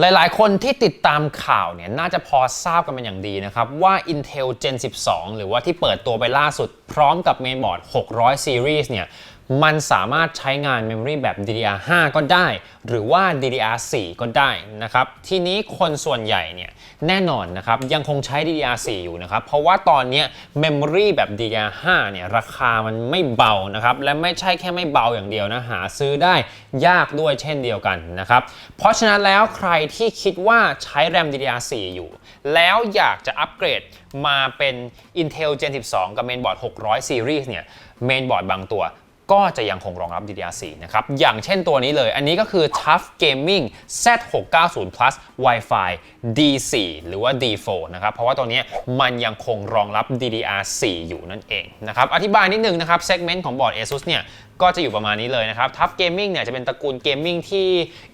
หลายๆ คนที่ติดตามข่าวเนี่ยน่าจะพอทราบกันเป็นอย่างดีนะครับ ว่า Intel Gen 12 หรือว่าที่เปิดตัวไปล่าสุดพร้อมกับเมนบอร์ด600 Series เนี่ย มันสามารถใช้งาน Memory แบบ DDR5 ก็ได้ หรือว่า DDR4 ก็ได้นะครับ ทีนี้คนส่วนใหญ่เนี่ยแน่นอนนะครับยังคงใช้ DDR4 อยู่นะครับ เพราะว่าตอนนี้ Memory แบบ DDR5 เนี่ยราคามันไม่เบานะครับ และไม่ใช่แค่ไม่เบาอย่างเดียวนะ หาซื้อได้ยากด้วยเช่นเดียวกันนะครับ เพราะฉะนั้นแล้วใครที่คิดว่าใช้ RAM DDR4 อยู่ แล้วอยากจะอัปเกรดมาเป็น Intel Gen 12 กับ Mainboard 600 Series เนี่ย Mainboard บางตัว ก็จะยังคงรองรับ DDR4 นะครับ อย่างเช่นตัวนี้เลย อันนี้ก็คือ Tough Gaming Z690 Plus Wi-Fi D4 หรือว่า D4 นะครับ เพราะว่าตัวนี้มันยังคงรองรับ DDR4 อยู่นั่นเองนะครับ อธิบายนิดนึงนะครับ segment ของบอร์ด ASUS เนี่ย ก็จะอยู่ประมาณนี้เลยนะครับ Tough Gaming เนี่ยจะเป็นตระกูลเกมมิ่งที่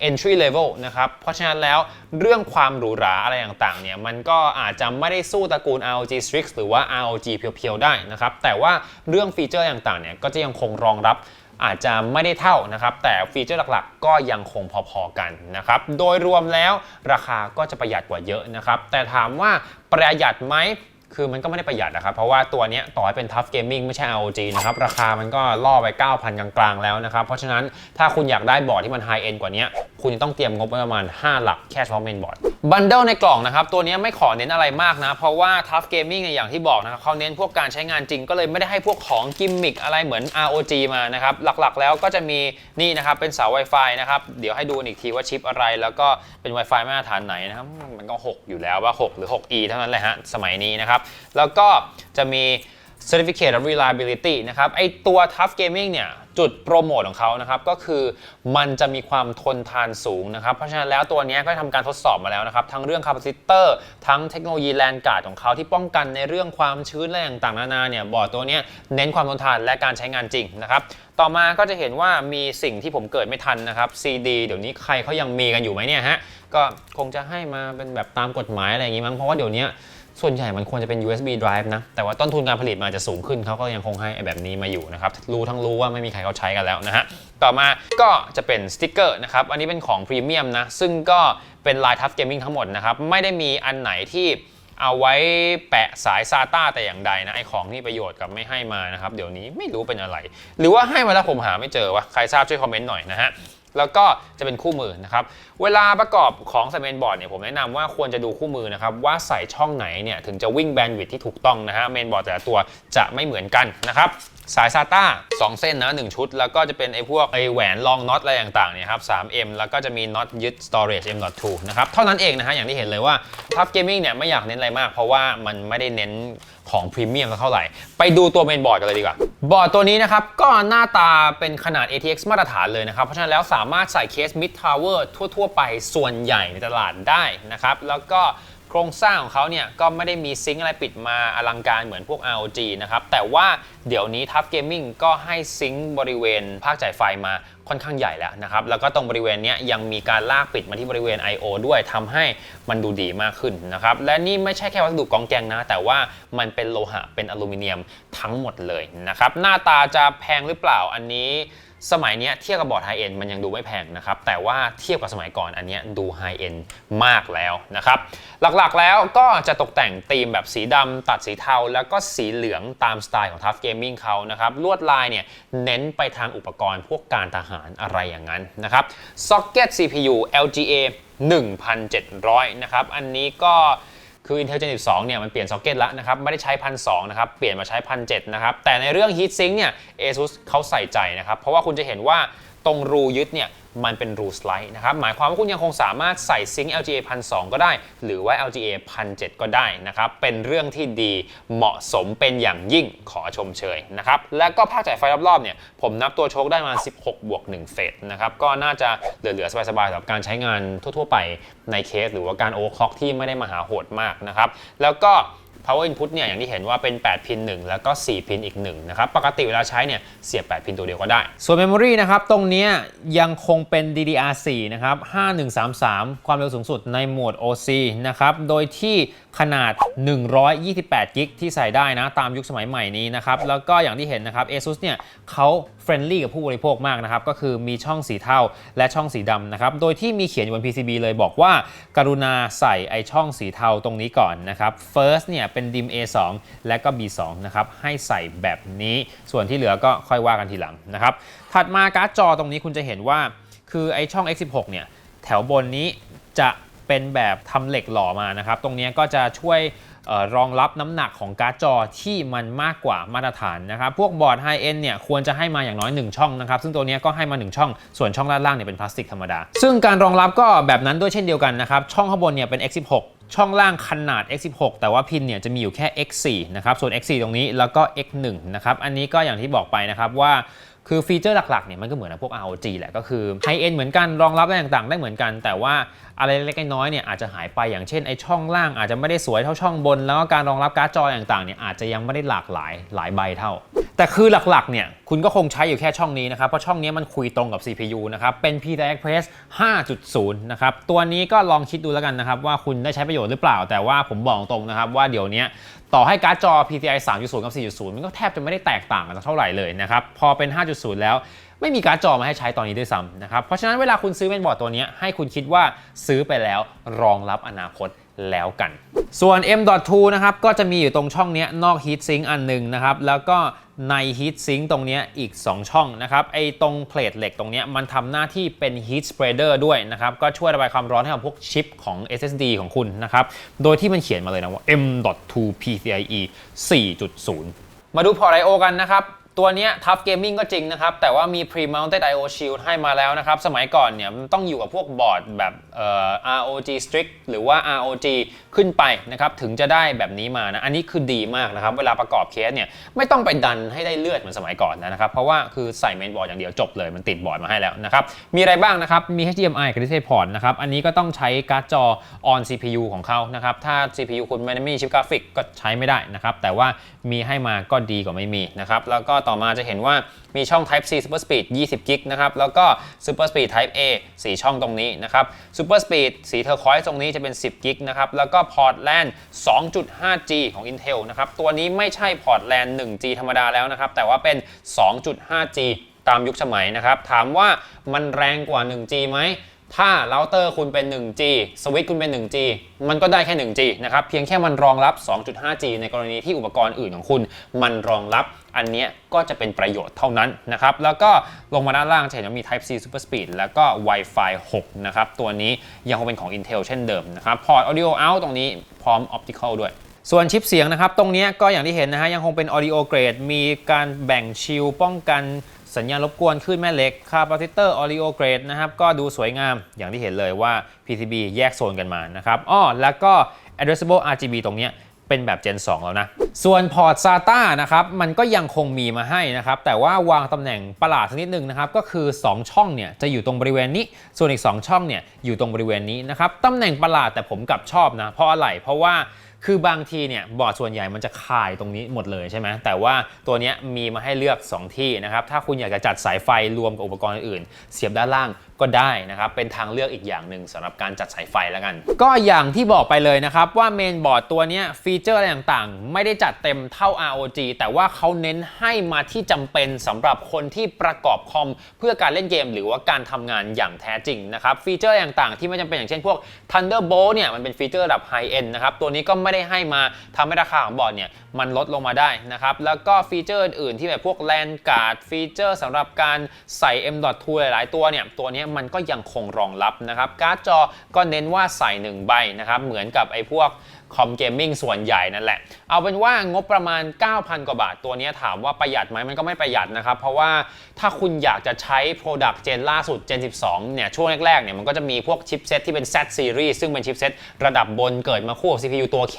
entry level นะครับเพราะฉะนั้นแล้วเรื่องความหรูหราอะไรต่างๆเนี่ยมันก็อาจจะไม่ได้สู้ตระกูล ROG Strix หรือว่า ROG เพียวๆได้นะครับแต่ว่าเรื่องฟีเจอร์ต่างๆเนี่ยก็จะยังคงรองรับอาจจะไม่ได้เท่านะครับ แต่ฟีเจอร์หลักๆ ก็ยังคงพอๆกันนะครับ โดยรวมแล้วราคาก็จะประหยัดกว่าเยอะนะครับ แต่ถามว่าประหยัดไหม คือมันก็ไม่ได้ประหยัดนะครับ เพราะว่าตัวนี้ต่อให้เป็น Tough Gaming ไม่ใช่ ROG นะครับ ราคามันก็ล่อไป 9,000 กลางๆ แล้วนะครับ เพราะฉะนั้นถ้าคุณอยากได้บอร์ดที่มัน High End กว่านี้ คุณจะต้องเตรียมงบไว้ประมาณ 5 หลักแค่เฉพาะเมนบอร์ดบันเดิลในกล่องนะครับ ตัวนี้ไม่ขอเน้นอะไรมากนะ เพราะว่า Tough Gaming เนี่ยอย่างที่บอกนะครับเขาเน้นพวกการใช้งานจริงก็เลยไม่ได้ให้พวกของกิมมิคอะไรเหมือน ROG มานะครับหลักๆ แล้วก็จะมีนี่นะครับเป็นเสา Wi-Fi นะครับเดี๋ยวให้ดูอีกทีว่าชิปอะไร แล้วก็เป็น Wi-Fi มาตรฐานไหนนะครับมันก็ 6 อยู่แล้วว่า 6 หรือ 6E เท่านั้นแหละฮะสมัยนี้นะครับแล้วก็จะมี Certificate of Reliability นะครับไอตัว Tough Gaming เนี่ยจุดโปรโมทของเขานะครับก็คือมันจะมีความทนทานสูงนะครับ เพราะฉะนั้นแล้วตัวนี้ก็ทำการทดสอบมาแล้วนะครับ ทั้งเรื่องคาปาซิเตอร์ทั้งเทคโนโลยีแลนการ์ดของเขาที่ป้องกันในเรื่องความชื้นอะไรต่างๆนานาเนี่ยบอร์ดตัวนี้เน้นความทนทานและการใช้งานจริงนะครับ ต่อมาก็จะเห็นว่ามีสิ่งที่ผมเกิดไม่ทันนะครับ CD เดี๋ยวนี้ใครเขายังมีกันอยู่ไหมเนี่ยฮะก็คงจะให้มาเป็นแบบตามกฎหมายอะไรอย่างงี้มั้งเพราะว่าเดี๋ยวนี้ ส่วนใหญ่มันควรจะเป็น USB drive นะ แต่ว่าต้นทุนการผลิตมันอาจะสูงขึ้นเขาก็ยังคงให้แบบนี้มาอยู่นะครับ รู้ทั้งรู้ว่าไม่มีใครเขาใช้กันแล้วนะฮะ ต่อมาก็จะเป็นสติกเกอร์นะครับ อันนี้เป็นของพรีเมียมนะ ซึ่งก็เป็นลายทัฟเกมมิ่งทั้งหมดนะครับ ไม่ได้มีอันไหนที่เอาไว้แปะสาย SATA แต่อย่างใดนะ ไอของที่ประโยชน์กับไม่ให้มานะครับ เดี๋ยวนี้ไม่รู้เป็นอะไร หรือว่าให้มาแล้วผมหาไม่เจอวะใครทราบช่วยคอมเมนต์หน่อยนะฮะ แล้วก็จะเป็นคู่มือนะครับ เวลาประกอบของสเมนบอร์ดเนี่ยผมแนะนำว่าควรจะดูคู่มือนะครับว่าใส่ช่องไหนเนี่ยถึงจะวิ่งแบนด์วิดที่ถูกต้องนะฮะเมนบอร์ดแต่ละตัวจะไม่เหมือนกันนะครับ สาย SATA 2เส้นนะ1ชุด แล้วก็จะเป็นไอ้พวกไอ้แหวนรองน็อตอะไรต่างๆเนี่ยครับ 3M แล้วก็จะมีน็อตยึด storage M.2 นะครับ เท่านั้นเองนะฮะ อย่างที่เห็นเลยว่า Tough Gaming เนี่ยไม่อยากเน้นอะไรมาก เพราะว่ามันไม่ได้เน้นของพรีเมียมเท่าไหร่ ไปดูตัวเมนบอร์ดกันเลยดีกว่า บอร์ดตัวนี้นะครับ ก็หน้าตาเป็นขนาด ATX มาตรฐานเลยนะครับ เพราะฉะนั้นแล้วสามารถใส่เคส Mid Tower ทั่ว ๆ ไปส่วนใหญ่ในตลาดได้นะครับแล้วก็ โครงสร้างของเขาเนี่ยก็ไม่ได้มีซิงค์อะไรปิดมาอลังการเหมือนพวก ROG นะครับ แต่ว่าเดี๋ยวนี้ Tough Gaming ก็ให้ซิงค์บริเวณภาคจ่ายไฟมาค่อนข้างใหญ่แล้วนะครับ แล้วก็ตรงบริเวณนี้ยังมีการลากปิดมาที่บริเวณ I/O ด้วยทำให้มันดูดีมากขึ้นนะครับ และนี่ไม่ใช่แค่วัสดุกองแกงนะ แต่ว่ามันเป็นโลหะเป็นอลูมิเนียมทั้งหมดเลยนะครับ หน้าตาจะแพงหรือเปล่าอันนี้ สมัยนี้เทียบกับบอร์ดไฮเอ็นมันยังดูไม่แพงนะครับ แต่ว่าเทียบกับสมัยก่อนอันนี้ดูไฮเอ็นมากแล้วนะครับ หลักๆแล้วก็จะตกแต่งธีมแบบสีดำตัดสีเทา แล้วก็สีเหลืองตามสไตล์ของ Tough Gaming เขานะครับ ลวดลายเนี่ยเน้นไปทางอุปกรณ์พวกการทหารอะไรอย่างนั้นนะครับ Socket CPU LGA 1700 นะครับ อันนี้ก็ คือ Intel Gen 12 เนี่ยมันเปลี่ยนซ็อกเก็ตแล้วนะครับ ไม่ได้ใช้พันสนะครับ เปลี่ยนมาใช้พันเนะครับ แต่ในเรื่อง Heat Sink เนี่ย ASUS เขาใส่ใจนะครับ เพราะว่าคุณจะเห็นว่า ตรงรูยึดเนี่ยมันเป็นรูสไลด์นะครับ หมายความว่าคุณยังคงสามารถใส่ซิงค์ LGA 1,200ก็ได้ หรือว่า LGA 1,700ก็ได้นะครับ เป็นเรื่องที่ดีเหมาะสมเป็นอย่างยิ่งขอชมเชยนะครับ แล้วก็ภาคจ่ายไฟรอบๆเนี่ยผมนับตัวโชคได้มา 16 บวก 1 เฟสนะครับ ก็น่าจะเหลือๆ สบายๆสำหรับการใช้งานทั่วๆ ไปในเคส หรือว่าการโอเวอร์คล็อกที่ไม่ได้มาหาโหดมากนะครับ แล้วก็ power input เนี่ยอย่างที่เห็นว่าเป็น 8 พิน 1 แล้วก็ 4 พินอีก1นะครับปกติเวลาใช้เนี่ยเสียบ 8 พินตัวเดียวก็ได้ ส่วน memory นะครับตรงนี้ยยังคงเป็น DDR4 นะครับ5133 ความเร็วสูงสุดในโหมด OC นะครับโดยที่ขนาด 128กิกที่ใส่ได้นะ ตามยุคสมัยใหม่นี้นะครับ แล้วก็อย่างที่เห็นนะครับ ASUS เนี่ยเขาเฟรนลี่กับผู้บริโภคมากนะครับ ก็คือมีช่องสีเทาและช่องสีดำนะครับ โดยที่มีเขียนอยู่บน PCB เลยบอกว่า กรุณาใส่ไอช่องสีเทาตรงนี้ก่อนนะครับ first เนี่ยเป็น dim A2 และก็ B2 นะครับ ให้ใส่แบบนี้ ส่วนที่เหลือก็ค่อยว่ากันทีหลังนะครับ ถัดมาการ์ดจอตรงนี้คุณจะเห็นว่า คือไอช่อง X16 เนี่ยแถวบนนี้จะ เป็นแบบทำเหล็กหล่อมานะครับ ตรงนี้ก็จะช่วยออรองรับน้ำหนักของการ์ดจอที่มันมากกว่ามาตรฐานนะครับ พวกบอร์ดไฮเอ็นเนี่ยควรจะให้มาอย่างน้อย 1 ช่องนะครับ ซึ่งตัวนี้ก็ให้มา 1 ช่อง ส่วนช่องด้านล่างเนี่ยเป็นพลาสติกธรรมดา ซึ่งการรองรับก็แบบนั้นด้วยเช่นเดียวกันนะครับ ช่องข้างบนเนี่ยเป็น X16 ช่องล่างขนาด X16 แต่ว่าพินเนี่ยจะมีอยู่แค่ X4 นะครับ ส่วน X4 ตรงนี้แล้วก็ X1 นะครับ อันนี้ก็อย่างที่บอกไปนะครับว่าคือฟีเจอร์หลักๆเนี่ยมันก็เหมือนพวก ROG แหละก็คือไฮเอ็นเหมือนกันรองรับอะไรต่างๆ ได้เหมือนกัน แต่ว่า อะไรเล็กๆน้อยๆเนี่ยอาจจะหายไปอย่างเช่นไอช่องล่างอาจจะไม่ได้สวยเท่าช่องบน แล้วก็การรองรับการ์ดจอต่างๆเนี่ยอาจจะยังไม่ได้หลากหลายหลายใบเท่า แต่คือหลักๆเนี่ยคุณก็คงใช้อยู่แค่ช่องนี้นะครับเพราะช่องนี้มันคุยตรงกับ CPU นะครับเป็น PCI Express 5.0 นะครับตัวนี้ก็ลองคิดดูแล้วกันนะครับว่าคุณได้ใช้ประโยชน์หรือเปล่า แต่ว่าผมบอกตรงนะครับว่าเดี๋ยวนี้ต่อให้การ์ดจอ PCI 3.0 กับ 4.0 มันก็แทบจะไม่ได้แตกต่างกันเท่าไหร่เลยนะครับพอเป็น 5.0 แล้ว ไม่มีการ์ดจอมาให้ใช้ตอนนี้ด้วยซ้ำนะครับ เพราะฉะนั้นเวลาคุณซื้อเป็นบอร์ดตัวนี้ให้คุณคิดว่าซื้อไปแล้วรองรับอนาคตแล้วกัน ส่วน M.2 นะครับก็จะมีอยู่ตรงช่องนี้นอก Heat Sink อันหนึ่งนะครับ แล้วก็ใน Heat Sink ตรงนี้อีก 2 ช่องนะครับ ไอ้ตรงเพลทเหล็กตรงนี้มันทำหน้าที่เป็น Heat Spreader ด้วยนะครับ ก็ช่วยระบายความร้อนให้กับพวกชิปของ SSD ของคุณนะครับ โดยที่มันเขียนมาเลยนะว่า M.2 PCIe 4.0 มาดูพอร์ต I/O กันนะครับ ตัวนี้ย Tough Gaming ก็จริงนะครับ แต่ว่ามี Pre-mounted I/O Shield ให้มาแล้วนะครับ สมัยก่อนเนี่ยมันต้องอยู่กับพวกบอร์ดแบบเอ่อ ROG Strict หรือว่า ROG ขึ้นไปนะครับ ถึงจะได้แบบนี้มานะ อันนี้คือดีมากนะครับ เวลาประกอบเคสเนี่ยไม่ต้องไปดันให้ได้เลือดเหมือนสมัยก่อนนะครับ เพราะว่าคือใส่เมนบอร์ดอย่างเดียวจบเลยมันติดบอร์ดมาให้แล้วนะครับ มีอะไรบ้างนะครับ มี HDMI กับ DisplayPort นะครับ อันนี้ก็ต้องใช้การ์ดจอ on CPU ของเขานะครับ ถ้า CPU คุณไม่ได้มีชิปกราฟิกก็ใช้ไม่ได้นะครับ แต่ว่ามีให้มาก็ดีกว่าไม่มีนะครับ แล้วก็ต่อมาจะเห็นว่ามีช่อง Type C Super Speed 20กิกนะครับ แล้วก็ Super Speed Type A 4 ช่องตรงนี้นะครับ Super Speed สีเทอร์คอยส์ตรงนี้จะเป็น 10กิกนะครับ แล้วก็ Port LAN 2.5G ของ Intel นะครับ ตัวนี้ไม่ใช่ Port LAN 1G ธรรมดาแล้วนะครับ แต่ว่าเป็น 2.5G ตามยุคสมัยนะครับ ถามว่ามันแรงกว่า 1G ไหม ถ้าเราเตอร์คุณเป็น 1G สวิตช์คุณเป็น 1G มันก็ได้แค่ 1G นะครับ เพียงแค่มันรองรับ 2.5G ในกรณีที่อุปกรณ์อื่นของคุณ มันรองรับ อันนี้ก็จะเป็นประโยชน์เท่านั้นนะครับ แล้วก็ลงมาด้านล่างจะเห็นว่ามี Type C Super Speed แล้วก็ Wi-Fi 6 นะครับ ตัวนี้ยังคงเป็นของ Intel เช่นเดิมนะครับ พอร์ต Audio Out ตรงนี้พร้อม Optical ด้วยส่วนชิปเสียงนะครับ ตรงนี้ก็อย่างที่เห็นนะฮะ ยังคงเป็น audio grade มีการแบ่งชิลป้องกัน สัญญาณรบกวนขึ้นแม่เหล็ก capacitor audio grade นะครับก็ดูสวยงามอย่างที่เห็นเลยว่า PCB แยกโซนกันมานะครับอ้อแล้วก็ addressable RGB ตรงนี้เป็นแบบ Gen 2 แล้วนะ ส่วนพอร์ต SATA นะครับ มันก็ยังคงมีมาให้นะครับ แต่ว่าวางตำแหน่งประหลาดสักนิดนึงนะครับ ก็คือ 2 ช่องเนี่ยจะอยู่ตรงบริเวณนี้ ส่วนอีก 2 ช่องเนี่ยอยู่ตรงบริเวณนี้นะครับ ตำแหน่งประหลาดแต่ผมกลับชอบนะ เพราะอะไร เพราะว่า คือบางทีเนี่ยบอร์ดส่วนใหญ่มันจะคายตรงนี้หมดเลยใช่ไหมแต่ว่าตัวนี้มีมาให้เลือก 2 ที่นะครับ ถ้าคุณอยากจะจัดสายไฟรวมกับอุปกรณ์อื่น เสียบด้านล่างก็ได้นะครับ เป็นทางเลือกอีกอย่างหนึ่งสำหรับการจัดสายไฟแล้วกัน ก็อย่างที่บอกไปเลยนะครับ ว่าเมนบอร์ดตัวนี้ฟีเจอร์อะไรต่างๆ ไม่ได้จัดเต็มเท่า ROG แต่ว่าเขาเน้นให้มาที่จำเป็นสำหรับคนที่ประกอบคอมเพื่อการเล่นเกม หรือว่าการทำงานอย่างแท้จริงนะครับฟีเจอร์ต่างๆ ที่ไม่จำเป็นอย่างเช่นพวก Thunderbolt เนี่ยมันเป็นฟีเจอร์ระดับไฮเอ็นนะครับตัวนี้ก็ไไม่ได้ให้มาทำให้ราคาของบอร์ดเนี่ยมันลดลงมาได้นะครับ แล้วก็ฟีเจอร์อื่นที่แบบพวกแลนการ์ดฟีเจอร์สำหรับการใส่ M.2 หลายๆตัวเนี่ยตัวนี้มันก็ยังคงรองรับนะครับการ์ดจอก็เน้นว่าใส่ 1 ใบนะครับเหมือนกับไอ้พวก คอมเกมมิ่งส่วนใหญ่นั่นแหละ เอาเป็นว่างบประมาณ 9,000 กว่าบาทตัวนี้ถามว่าประหยัดไหมมันก็ไม่ประหยัดนะครับ เพราะว่าถ้าคุณอยากจะใช้ Product เจนล่าสุด Gen 12 เนี่ย ช่วงแรกๆ เนี่ย มันก็จะมีพวกชิปเซตที่เป็น Z Series ซึ่งเป็นชิปเซตระดับบนเกิดมาคู่กับ CPU ตัว K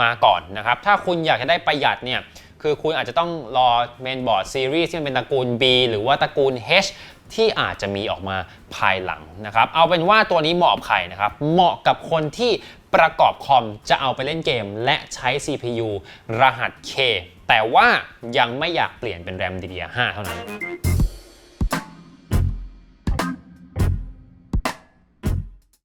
มาก่อนนะครับ ถ้าคุณอยากจะได้ประหยัดเนี่ยคือคุณอาจจะต้องรอเมนบอร์ดซีรีส์ที่มันเป็นตระกูล B หรือว่าตระกูล H ที่อาจจะมีออกมาภายหลังนะครับ เอาเป็นว่าตัวนี้เหมาะกับใครนะครับ เหมาะกับคนที่ประกอบคอมจะเอาไปเล่นเกม และใช้ CPU รหัส K แต่ว่ายังไม่อยากเปลี่ยนเป็น RAM DDR5 เท่านั้น